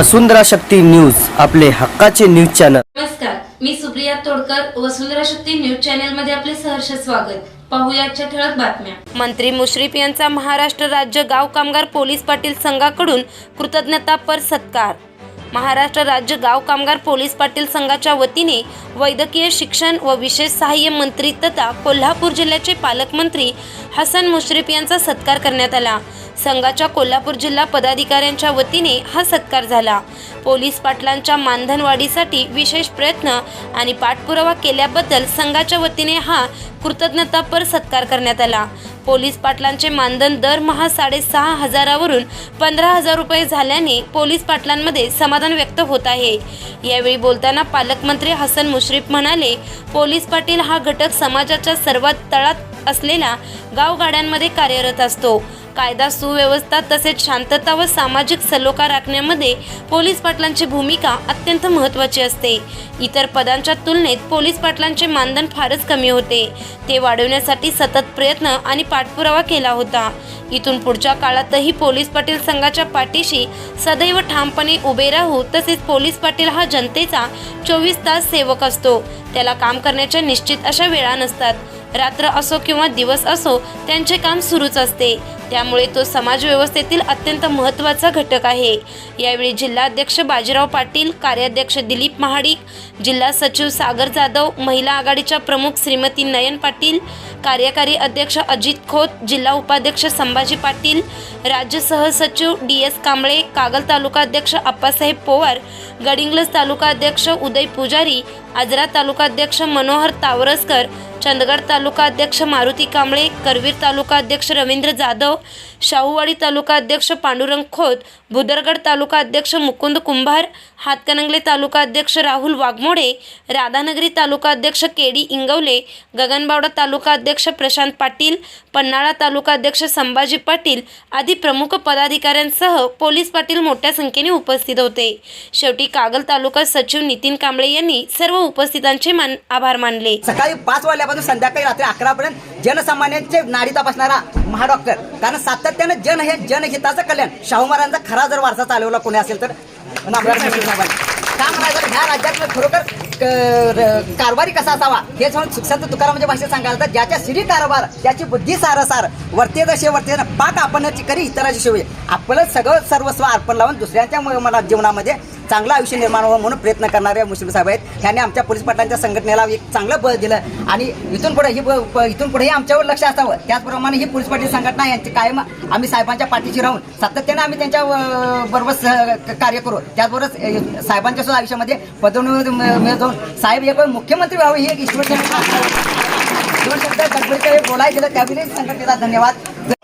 वसुंधरा Shakti news आपले हक्काचे news channel. नमस्कार मी सुप्रिया तोडकर वसुंधरा शक्ती न्यूज चॅनलमध्ये आपले सहर्ष स्वागत. पाहूया आजच्या ठळक बातम्या. मंत्री मुश्रीफ यांचा महाराष्ट्र राज्य गाव कामगार पोलीस पाटील संघाकडून कृतज्ञतापर सत्कार. महाराष्ट्र राज्य गाव कामगार पोलीस पाटील संघाच्या वतीने वैद्यकीय शिक्षण व विशेष सहाय्य मंत्री तथा कोल्हापूर जिल्ह्याचे पालकमंत्री हसन मुश्रीफ यांचा सत्कार करण्यात आला. संघाच्या कोल्हापूर जिल्हा पदाधिकाऱ्यांच्या वतीने हा सत्कार झाला. पोलीस पाटलांच्या मानधनवाढीसाठी विशेष प्रयत्न आणि पाठपुरावा केल्याबद्दल संघाच्या वतीने हा कृतज्ञतापर सत्कार करण्यात आला. पोलीस पाटलांचे मानधन दरमहा साडेसहा हजारावरून पंधरा हजार रुपये झाल्याने पोलीस पाटलांमध्ये समाधान व्यक्त होत आहे. यावेळी बोलताना पालकमंत्री हसन मुश्रीफ म्हणाले पोलीस पाटील हा घटक समाजाच्या सर्वात तळात असलेल्या गावगाड्यांमध्ये कार्यरत असतो. कायदा सुव्यवस्था तसेच शांतता व सामाजिक सलोखा राखण्यामध्ये पोलीस पाटलांची भूमिका अत्यंत महत्त्वाची असते. इतर पदांच्या तुलनेत पोलीस पाटलांचे मानधन फारच कमी होते. ते वाढवण्यासाठी सतत प्रयत्न आणि पाठपुरावा केला होता. इथून पुढच्या काळातही पोलीस पाटील संघाच्या पाठीशी सदैव ठामपणे उभे राहू तसेच पोलीस पाटील हा जनतेचा चोवीस तास सेवक असतो. त्याला काम करण्याच्या निश्चित अशा वेळा नसतात. रात्र असो किंवा दिवस असो त्यांचे काम सुरूच असते. त्यामुळे तो समाजव्यवस्थेतील अत्यंत महत्त्वाचा घटक आहे. यावेळी जिल्हाध्यक्ष बाजीराव पाटील कार्याध्यक्ष दिलीप महाडिक जिल्हा सचिव सागर जाधव महिला आघाडीच्या प्रमुख श्रीमती नयन पाटील कार्यकारी अध्यक्ष अजित खोत जिल्हा उपाध्यक्ष संभाजी पाटील राज्य सहसचिव डी एस कांबळे कागल तालुका अध्यक्ष अप्पासाहेब पोवार गडिंग्लज तालुका अध्यक्ष उदय पुजारी आजरा तालुका अध्यक्ष मनोहर तावरसकर चंदगड तालुका अध्यक्ष मारुती कांबळे करवीर तालुका अध्यक्ष रवींद्र जाधव शाहूवाडी तालुका अध्यक्ष पांडुरंग खोत भुदरगड तालुका अध्यक्ष मुकुंद कुंभार हातकणंगले तालुका अध्यक्ष राहुल वाघमोडे राधानगरी तालुका अध्यक्ष केडी इंगवले गगनबावडा तालुका अध्यक्ष प्रशांत पाटील पन्हाळा तालुका अध्यक्ष संभाजी पाटील आदी प्रमुख पदाधिकाऱ्यांसह पोलीस पाटील मोठ्या संख्येने उपस्थित होते. शेवटी कागल तालुका सचिव नितीन कांबळे यांनी सर्व उपस्थितांचे मान आभार मानले. सकाळी पाच वाजल्यापासून संध्याकाळी रात्री अकरापर्यंत जनसामान्यांचे नाडी तपासणारा महाडॉक्टर कारण सातत्यानं जन हे जनहिताचं कल्याण. शाहू महाराजांचा खरा जर वारसा चालवला कोणी असेल तर. नामदार. का म्हणायचं? ह्या राज्यात खरोखर कारभारी कसा असावा? हे सांगून सुखसंत तुकारामाच्या भाषेत सांगायला तर ज्याच्या श्री कारभार त्याची बुद्धी सारसार वर्ते जसे वर्ते पाक आपण करी इतराची शिवे आपलं सगळं सर्वस्व अर्पण लावून दुसऱ्यांच्या म- मनात जीवनामध्ये चांगलं आयुष्य निर्माण व्हावं म्हणून प्रयत्न करणारे मुश्रीफ साहेब आहेत. ह्याने आमच्या पोलीस पाटलांच्या संघटनेला एक चांगलं बळ दिलं आणि इथून पुढे ही ब- इथून पुढे आमच्यावर लक्ष असावं. त्याचप्रमाणे ही पोलीस पाटील संघटना यांची कायम आम्ही साहेबांच्या पाठीशी राहून सातत्याने आम्ही त्यांच्या बरोबर सह- कार्य करू. त्याचबरोबर साहेबांच्या सुद्धा आयुष्यामध्ये पदोन्नत जाऊन साहेब एक मुख्यमंत्री व्हावे ही एक ईश्वर दोन शब्द गडबडीच्या बोलायला दिलं. त्यावेळी संघटनेला धन्यवाद.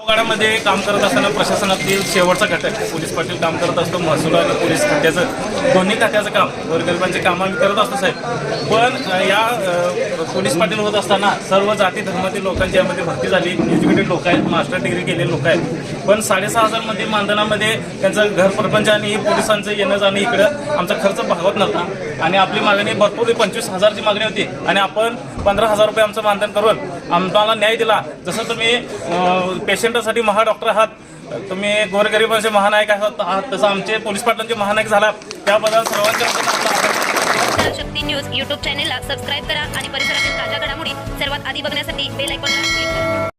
गाड्यामध्ये काम करत असताना प्रशासनातील शेवटचा घटक पोलीस पाटील काम करत असतो महसूल आणि पोलीस खात्याचं दोन्ही खात्याचं काम. गोरगरिबांचे काम आम्ही करत असतो साहेब. पण या पोलीस पाटील होत असताना सर्व जाती धर्मातील लोकांची यामध्ये भरती झाली. एज्युकेटेड लोक आहेत मास्टर डिग्री केलेले लोक आहेत. पण साडेसहा हजारमध्ये मानधनामध्ये त्यांचं घर प्रपंच आणि पोलिसांचं येणं जाणं इकडं आमचा खर्च भागवत नव्हता. आणि आपली मागणी भरपूर पंचवीस हजारची मागणी होती. आणि आपण पंधरा हजार रुपये आमचं मानधन करून आम्हाला न्याय दिला. जसं तुम्ही पेशंटासाठी महाडॉक्टर आहात तुम्ही गोरगरिबांचे महानायक आहात आहात तसं आमचे पोलीस पाटलांचे महानायक झाला. त्याबद्दल सर्वांच्या वतीनं शक्ती न्यूज युट्यूब चॅनेलला सबस्क्राईब करा आणि परिसरातील ताज्या घडामोडी सर्वात आधी बघण्यासाठी बेल आयकॉनला क्लिक करा.